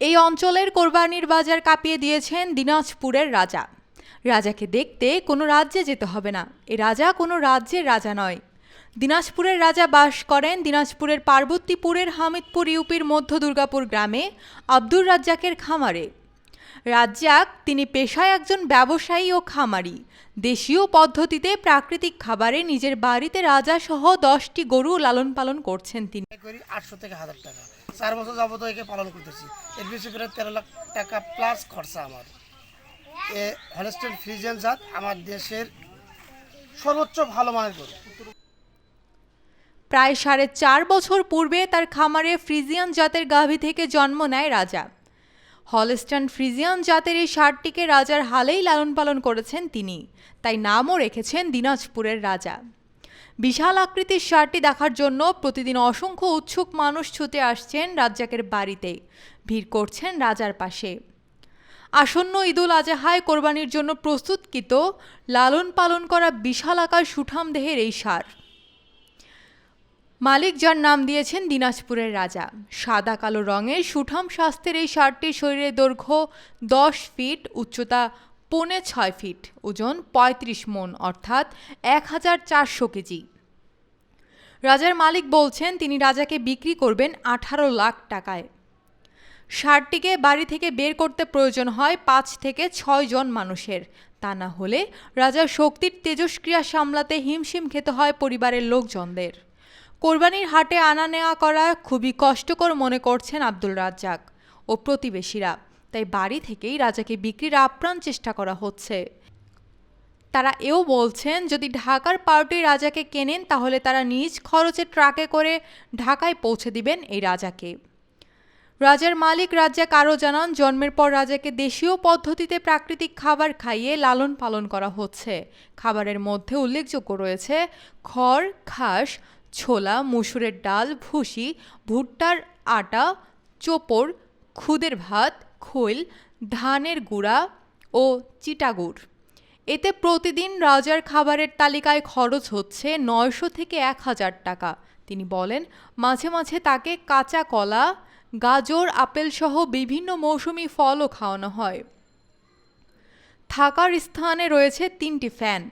এই অঞ্চলের কোরবানির বাজার কাঁপিয়ে দিয়েছেন দিনাজপুরের রাজা। রাজাকে দেখতে কোনো রাজ্যে যেতে হবে না। এ রাজা কোনো রাজ্যের রাজা নয়। দিনাজপুরের রাজা বাস করেন দিনাজপুরের পার্বতীপুরের হামিদপুর ইউপির মধ্য দুর্গাপুর গ্রামে আব্দুর রাজ্জাকের খামারে। রাজ্জাক তিনি পেশায় একজন ব্যবসায়ী ও খামারি। দেশীয় পদ্ধতিতে প্রাকৃতিক খাবারে নিজের বাড়িতে রাজা সহ দশটি গরু লালন পালন করছেন তিনি। আটশো থেকে হাজার টাকা। চার বছর যাবত একে পালন করতেছি। এর বেশি করে তেরো লাখ টাকা প্লাস খরচা আমার। এ হলস্টেন ফ্রিজেন জাত আমার দেশের সর্বোচ্চ ভালো মানের গরু। প্রায় সাড়ে চার বছর পূর্বে তার খামারে ফ্রিজিয়ান জাতের গাভী থেকে জন্ম নেয় রাজা। হলস্টান ফ্রিজিয়ান জাতের এই ষাটটিকে রাজার হালেই লালন পালন করেছেন তিনি। তাই নামও রেখেছেন দিনাজপুরের রাজা। বিশাল আকৃতির ষাটটি দেখার জন্য প্রতিদিন অসংখ্য উৎসুক মানুষ ছুটে আসছেন রাজ্জাকের বাড়িতে। ভিড় করছেন রাজার পাশে। আসন্ন ঈদুল আজহায় কোরবানির জন্য প্রস্তুতকৃত, লালন পালন করা বিশাল আকার সুঠাম দেহের এই সার মালিক যার নাম দিয়েছেন দিনাজপুরের রাজা। সাদা কালো রঙের সুঠাম স্বাস্থ্যের এই ষাটটির শরীরের দৈর্ঘ্য দশ ফিট, উচ্চতা পৌনে ছয় ফিট, ওজন পঁয়ত্রিশ মন, অর্থাৎ এক হাজার চারশো কেজি। রাজার মালিক বলছেন, তিনি রাজাকে বিক্রি করবেন আঠারো লাখ টাকায়। ষাটটিকে বাড়ি থেকে বের করতে প্রয়োজন হয় পাঁচ থেকে ছয় জন মানুষের। তা না হলে রাজার শক্তির তেজস্ক্রিয়া সামলাতে হিমশিম খেতে হয় পরিবারের লোকজনদের। কোরবানির হাটে আনা নেওয়া করা খুবই কষ্টকর মনে করছেন আব্দুল রাজ্জাক ও প্রতিবেশীরা। তাই বাড়ি থেকেই রাজাকে বিক্রির আপ্রাণ চেষ্টা করা হচ্ছে। তারা এও বলছেন, যদি ঢাকার পার্টি রাজাকে কেনেন, তাহলে তারা নিজ খরচে ট্রাকে করে ঢাকায় পৌঁছে দিবেন এই রাজাকে। রাজার মালিক রাজ্জাক আরও জানান, জন্মের পর রাজাকে দেশীয় পদ্ধতিতে প্রাকৃতিক খাবার খাইয়ে লালন পালন করা হচ্ছে। খাবারের মধ্যে উল্লেখযোগ্য রয়েছে, খড় ঘাস ছোলা, মুসুরের ডাল, ভুসি, ভুট্টার আটা, চোপড়, খুদের ভাত খৈল, ধানের গুঁড়া ও চিটাগুড়। এতে প্রতিদিন রাজার খাবারের তালিকায় খরচ হচ্ছে নয়শো থেকে এক হাজার টাকা। তিনি বলেন, মাঝে মাঝে তাকে কাঁচা কলা, গাজর, আপেল সহ বিভিন্ন মৌসুমি ফলও খাওয়ানো হয়। থাকার স্থানে রয়েছে তিনটি ফ্যান।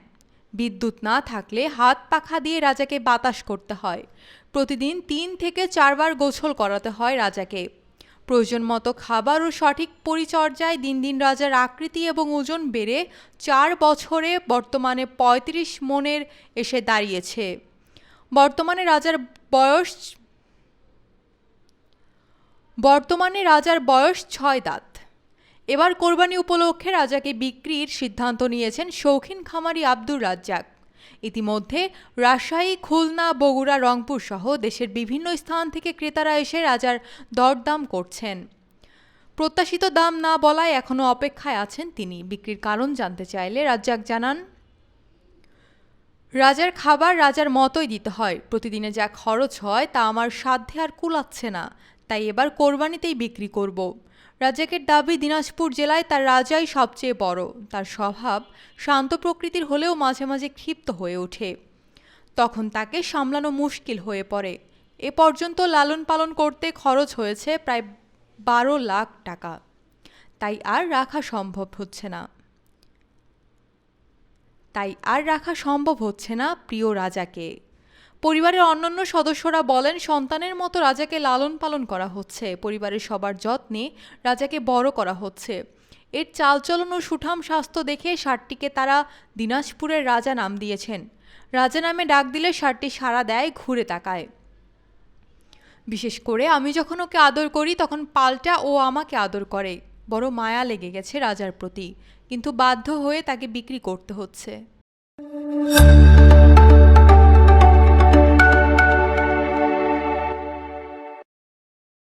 বিদ্যুৎ না থাকলে হাত পাখা দিয়ে রাজাকে বাতাস করতে হয়। প্রতিদিন তিন থেকে চারবার গোসল করাতে হয় রাজাকে। প্রয়োজন মতো খাবার ও সঠিক পরিচর্যায় দিন দিন রাজার আকৃতি এবং ওজন বেড়ে চার বছরে বর্তমানে পঁয়ত্রিশ মনের এসে দাঁড়িয়েছে। বর্তমানে রাজার বয়স বর্তমানে রাজার বয়স ছয় দাঁত। এবার কোরবানি উপলক্ষে রাজাকে বিক্রির সিদ্ধান্ত নিয়েছেন শৌখিন খামারি আব্দুর রাজ্জাক। ইতিমধ্যে রাজশাহী, খুলনা, বগুড়া, রংপুর সহ দেশের বিভিন্ন স্থান থেকে ক্রেতারা এসে রাজার দরদাম করছেন। প্রত্যাশিত দাম না বলায় এখনও অপেক্ষায় আছেন তিনি। বিক্রির কারণ জানতে চাইলে রাজ্জাক জানান। রাজার খাবার রাজার মতোই দিতে হয়। প্রতিদিনে যা খরচ হয় তা আমার সাধ্যে আর কুলাচ্ছে না। তাই এবার কোরবানিতেই বিক্রি করব। রাজাকের দাবি দিনাজপুর জেলায় তার রাজাই সবচেয়ে বড়। তার স্বভাব শান্ত প্রকৃতির হলেও মাঝে মাঝে ক্ষিপ্ত হয়ে ওঠে। তখন তাকে সামলানো মুশকিল হয়ে পড়ে। এ পর্যন্ত লালন পালন করতে খরচ হয়েছে প্রায় বারো লাখ টাকা। তাই আর রাখা সম্ভব হচ্ছে না। তাই আর রাখা সম্ভব হচ্ছে না প্রিয় রাজাকে। পরিবারের অন্যান্য সদস্যরা বলেন, সন্তানের মতো রাজাকে লালন পালন করা হচ্ছে। পরিবারের সবার যত্নে রাজাকে বড় করা হচ্ছে। এর চালচলন ও সুঠাম স্বাস্থ্য দেখে ষাটটিকে তারা দিনাজপুরের রাজা নাম দিয়েছেন। রাজা নামে ডাক দিলে ষাটটি সাড়া দেয়, ঘুরে তাকায়। বিশেষ করে আমি যখন ওকে আদর করি, তখন পাল্টা ও আমাকে আদর করে। বড় মায়া লেগে গেছে রাজার প্রতি। কিন্তু বাধ্য হয়ে তাকে বিক্রি করতে হচ্ছে।